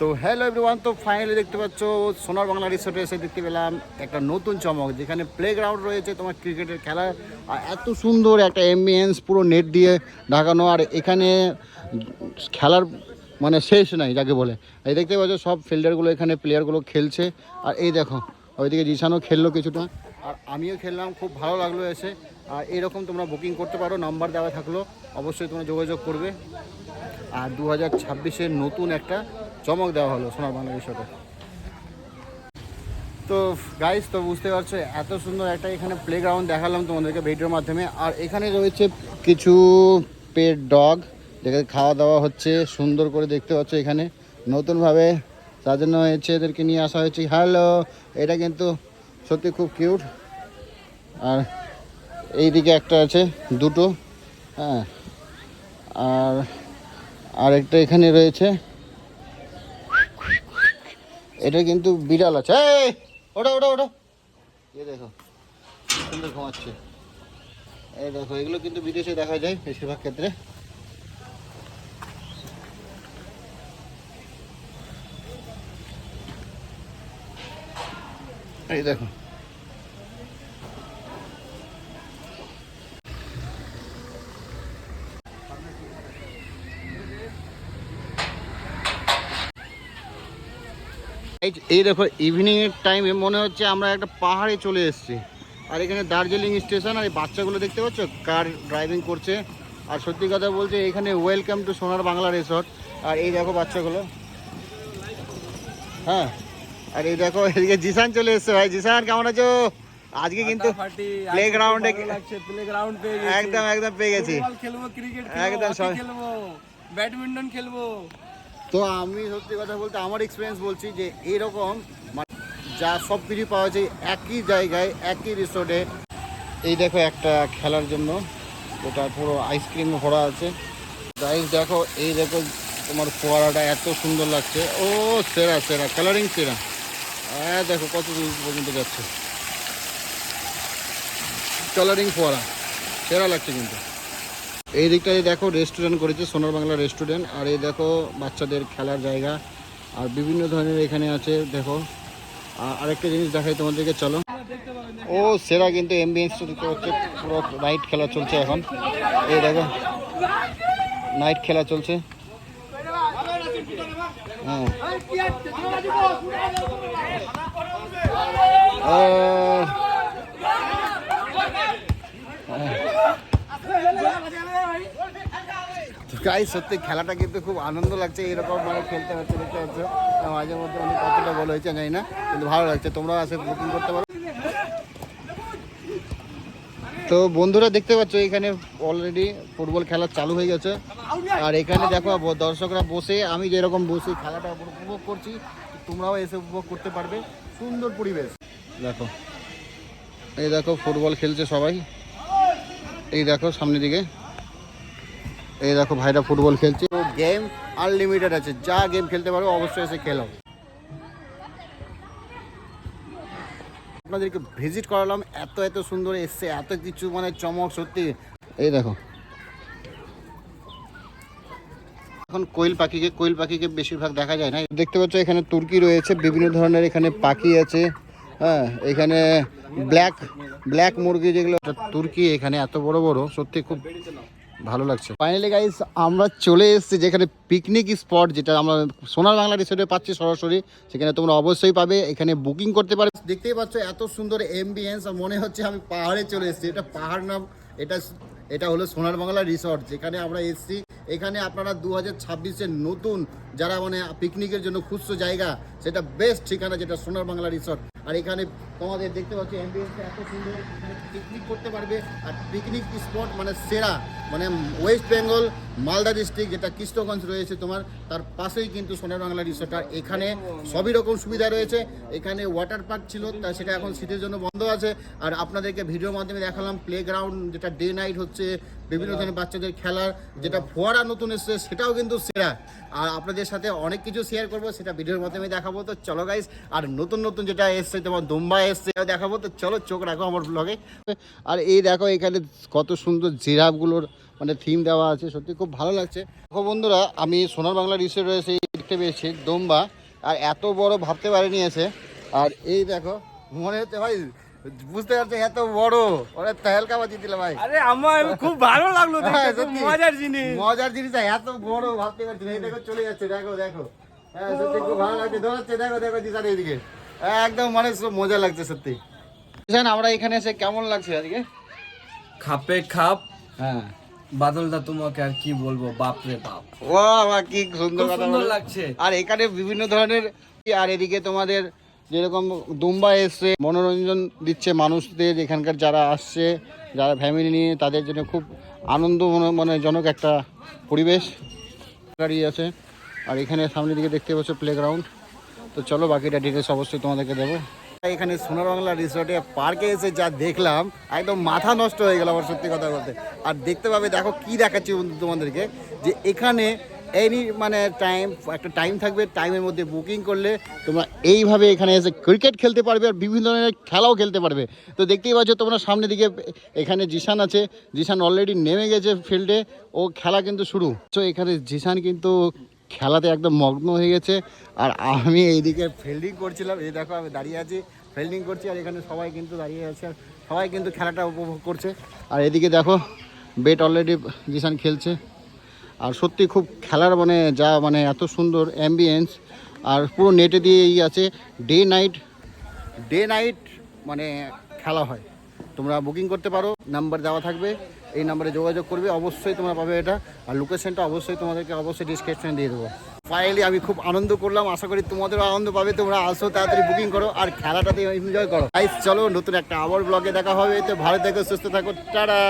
তো hello everyone তো finally দেখতে পাচ্ছ, সোনার বাংলা রিসোর্টে এসে দেখতে পেলাম একটা নতুন চমক, যেখানে প্লেগ্রাউন্ড রয়েছে তোমার ক্রিকেটের খেলা। আর এত সুন্দর একটা এমবিয়েন্স পুরো নেট দিয়ে ঢাকানো, আর এখানে খেলার মানে শেষ নাই, যাকে বলে। এই দেখতে পাচ্ছ, সব ফিল্ডারগুলো এখানে প্লেয়ারগুলো খেলছে। আর এই দেখো, ওইদিকে জিসানও খেললো কিছুটা। আর আমিও খেললাম, খুব ভালো লাগল এসে। আর এরকম তোমরা বুকিং করতে পারো নাম্বার দেওয়া থাকল। অবশ্যই তোমরা যোগাযোগ করবে। আর দু হাজার নতুন একটা চমক দেওয়া হলো সোনার বাংলা রিসোর্টে তো গাইস তো বুঝতে পারছ, এত সুন্দর একটা এখানে প্লেগ্রাউন্ড দেখালাম তোমাদেরকে ভিডিওর মাধ্যমে। আর এখানে রয়েছে কিছু পেট ডগ যেখানে খাওয়া দাওয়া হচ্ছে, সুন্দর করে দেখতে পাচ্ছ এখানে। নতুনভাবে সাজানো হয়েছে, এদেরকে নিয়ে আসা হয়েছে। হ্যালো এটা কিন্তু সত্যি খুব কিউট আর এইদিকে একটা আছে, দুটো। হ্যাঁ আর আর একটা এখানে রয়েছে। এটা কিন্তু বিড়াল আছে। ওটা ওটা ওটা এ দেখো সুন্দর ঘুমাচ্ছে। এই দেখো, এগুলো কিন্তু বিদেশে দেখা যায় বেশিরভাগ ক্ষেত্রে। এই দেখো এই এই দেখো ইভিনিংয়ের টাইমে মনে হচ্ছে আমরা একটা পাহাড়ে চলে এসেছি। আর এখানে দার্জিলিং স্টেশন আর এই বাচ্চাগুলো দেখতে পাচ্ছ? কার ড্রাইভিং করছে। আর সত্যি কথা বলছে এখানে ওয়েলকাম টু সোনার বাংলা রিসর্ট আর এই দেখো বাচ্চাগুলো। হ্যাঁ। আর এই দেখো এদিকে জিসান চলে এসছে ভাই। জিসান কেমন আছো? আজকে কিন্তু playground এ- প্লেগ্রাউন্ড পেয়ে একদম একদম পেয়ে গেছি। খেলব ক্রিকেট একদম খেলব ব্যাডমিন্টন খেলব। তো আমি সত্যি কথা বলতে আমার এক্সপিরিয়েন্স বলছি যে এরকম যা সব কিছু পাওয়া যায় একই জায়গায়, একই রিসোর্টে এই দেখো একটা খেলার জন্য, ওটা পুরো আইসক্রিম ভরা আছে। গাইস দেখো, এই দেখো তোমার ফোয়ারাটা এত সুন্দর লাগছে। ও, সেরা সেরা কালারিং সেরা। হ্যাঁ দেখো কত দূর পর্যন্ত যাচ্ছে। কালারিং ফোয়ারা, সেরা লাগছে কিন্তু। এই দিকটায় দেখো রেস্টুরেন্ট করেছে, সোনার বাংলা রেস্টুরেন্ট আর এই দেখো বাচ্চাদের খেলার জায়গা, আর বিভিন্ন ধরনের এখানে আছে, দেখো। আর আরেকটা জিনিস দেখাই তোমাদেরকে, চলো। ও, সেরা কিন্তু এমবিএন্সটা দেখতে হচ্ছে পুরো নাইট খেলা চলছে এখন। এই দেখো নাইট খেলা চলছে। হ্যাঁ। গাই সত্যি খেলাটা কিন্তু খুব আনন্দ লাগছে, এরকম মানে খেলতে হচ্ছে, দেখতে হচ্ছে। মাঝে মধ্যে অনেক কতটা বল হয়েছে, জানি না, কিন্তু ভালো লাগছে। তোমরাও আসে বুকিং করতে পারো। তো বন্ধুরা দেখতে পাচ্ছ, এখানে অলরেডি ফুটবল খেলা চালু হয়ে গেছে। আর এখানে দেখো দর্শকরা বসে, আমি যেরকম বসে খেলাটা উপভোগ করছি, তোমরাও এসে উপভোগ করতে পারবে। সুন্দর পরিবেশ। দেখো, এই দেখো ফুটবল খেলছে সবাই। এই দেখো, সামনের দিকে। এই দেখো ভাইরা ফুটবল খেলছে। গেম আনলিমিটেড আছে। যা গেম খেলতে পারো অবশ্যই এসে খেলো। আপনাদেরকে ভিজিট করালাম এত এত সুন্দর এসছে এত কিছু মানে চমক সত্যি। এই দেখো। এখন কোয়েল পাখিকে কোয়েল পাখিকে বেশিরভাগ দেখা যায় না। দেখতে পাচ্ছ এখানে তুর্কি রয়েছে বিভিন্ন ধরনের এখানে পাখি আছে। হ্যাঁ এখানে ব্ল্যাক ব্ল্যাক মুরগি যেগুলো তুর্কি এখানে এত বড় বড় সত্যি খুব ভালো লাগছে। ফাইনালি গাইস আমরা চলে এসেছি যেখানে পিকনিক স্পট যেটা আমরা সোনার বাংলা রিসোর্টে পাচ্ছি সরাসরি। সেখানে তোমরা অবশ্যই পাবে। এখানে বুকিং করতে পারো। দেখতেই পাচ্ছ এত সুন্দর এমবিয়েন্স আর মনে হচ্ছে আমি পাহাড়ে চলে এসেছি। এটা পাহাড় নাম এটা এটা হলো সোনার বাংলা রিসর্ট যেখানে আমরা এসেছি। এখানে আপনারা দু হাজার নতুন যারা মানে পিকনিকের জন্য খুঁজছো জায়গা, সেটা বেস্ট ঠিকানা যেটা সোনার বাংলা রিসর্ট আর এখানে তোমাদের দেখতে পাচ্ছ অ্যাম্বিয়েন্সটা এত সুন্দর পিকনিক করতে পারবে। আর পিকনিক স্পট মানে সেরা মানে ওয়েস্ট বেঙ্গল মালদা ডিস্ট্রিক্ট যেটা কৃষ্ণগঞ্জ রয়েছে তোমার, তার পাশেই কিন্তু সোনার বাংলা রিসর্ট আর এখানে সবই রকম সুবিধা রয়েছে। এখানে ওয়াটার পার্ক ছিল, তা সেটা এখন শীতের জন্য বন্ধ আছে। আর আপনাদেরকে ভিডিওর মাধ্যমে দেখালাম প্লেগ্রাউন্ড যেটা ডে নাইট হচ্ছে, বিভিন্ন ধরনের বাচ্চাদের খেলার, যেটা ফোয়ারা নতুন এসছে, সেটাও কিন্তু সেরা। আর আপনাদের সাথে অনেক কিছু শেয়ার করব, সেটা ভিডিওর মাধ্যমে দেখাবো। তো চলো গাইস আর নতুন নতুন যেটা এসছে তোমার দুম্বাই এসছে দেখাবো। তো চলো চোখ রাখো আমার ব্লগে আর এই দেখো এখানে কত সুন্দর জিরাফগুলোর মানে থিম দেওয়া আছে সত্যি খুব ভালো লাগছে। দেখো বন্ধুরা আমি সোনার বাংলা রিসোর্ট রয়েছে দেখতে পেয়েছি দোম্বা। আর এত বড় ভাবতে পারিনি এসে। আর এই দেখো মনে হচ্ছে ভাই বুঝতে পারছ এত বড়। ওরা তেলকা বাজি দিলে ভাই। আরে আমার খুব ভালো লাগল হ্যাঁ। মজার জিনিস। মজার জিনিস এত বড় ভাবতে পারছি এই দেখো চলে যাচ্ছে দেখো দেখো। হ্যাঁ সত্যি খুব ভালো লাগছে দৌড়াচ্ছে দেখো দেখো জিসান এইদিকে। একদম মানে মজা লাগছে সত্যি। জিসান আমরা এখানে এসে কেমন লাগছে আজকে? খাপে খাপ হ্যাঁ। বাদলদা তোমাকে আর কি বলব বাপ রে বাপ। ও বাবা কি সুন্দর কথা সুন্দর লাগছে। আর এখানে বিভিন্ন ধরনের আর এদিকে তোমাদের যেরকম দুম্বা এসছে মনোরঞ্জন দিচ্ছে মানুষদের এখানকার যারা আসছে যারা ফ্যামিলি নিয়ে তাদের জন্য খুব আনন্দ মনে- মানে জনক একটা পরিবেশ। গাড়ি আছে। আর এখানে সামনের দিকে দেখতে পাচ্ছ প্লেগ্রাউন্ড তো চলো বাকিটা ডিটেলস অবশ্যই তোমাদেরকে দেবো। এখানে সোনার বাংলা রিসোর্টে পার্কে এসে যা দেখলাম, একদম মাথা নষ্ট হয়ে গেল আমার সত্যি কথা বলতে। আর দেখতে পাবে, দেখো কি দেখাচ্ছি তোমাদেরকে, যে এখানে এনি মানে টাইম একটা টাইম থাকবে টাইমের মধ্যে বুকিং করলে তোমরা এইভাবে এখানে এসে ক্রিকেট খেলতে পারবে আর বিভিন্ন ধরনের খেলাও খেলতে পারবে। তো দেখতেই পাচ্ছ তোমরা সামনের দিকে, এখানে জিসান আছে। জিসান অলরেডি নেমে গেছে ফিল্ডে ও খেলা কিন্তু শুরু। তো এখানে জিসান কিন্তু খেলাতে একদম মগ্ন হয়ে গেছে। আর আমি এইদিকে ফিল্ডিং করছিলাম। এই দেখো, আমি দাঁড়িয়ে আছি ফিল্ডিং করছি, আর এখানে সবাই কিন্তু দাঁড়িয়ে আছে। আর সবাই কিন্তু খেলাটা উপভোগ করছে। আর এদিকে দেখো বেট অলরেডি জিসান খেলছে। আর সত্যি খুব খেলার মানে যা মানে এত সুন্দর অ্যাম্বিয়েন্স আর পুরো নেটে দিয়ে ই আছে। ডে নাইট ডে নাইট মানে খেলা হয়। তোমরা বুকিং করতে পারো নাম্বার দেওয়া থাকবে। এই নাম্বারে যোগাযোগ করবে, অবশ্যই তোমরা পাবে এটা। আর লোকেশনটা অবশ্যই তোমাদেরকে অবশ্যই ডিসক্রিপশনে দিয়ে দেবো। ফাইনালি আমি খুব আনন্দ করলাম। আশা করি তোমাদেরও আনন্দ পাবে। তোমরা আসো, তাড়াতাড়ি বুকিং করো, আর খেলাটাতে এনজয় করো। চলো নতুন একটা আবার ব্লগে দেখা হবে। তো ভালো থেকো, সুস্থ থাকো। টাটা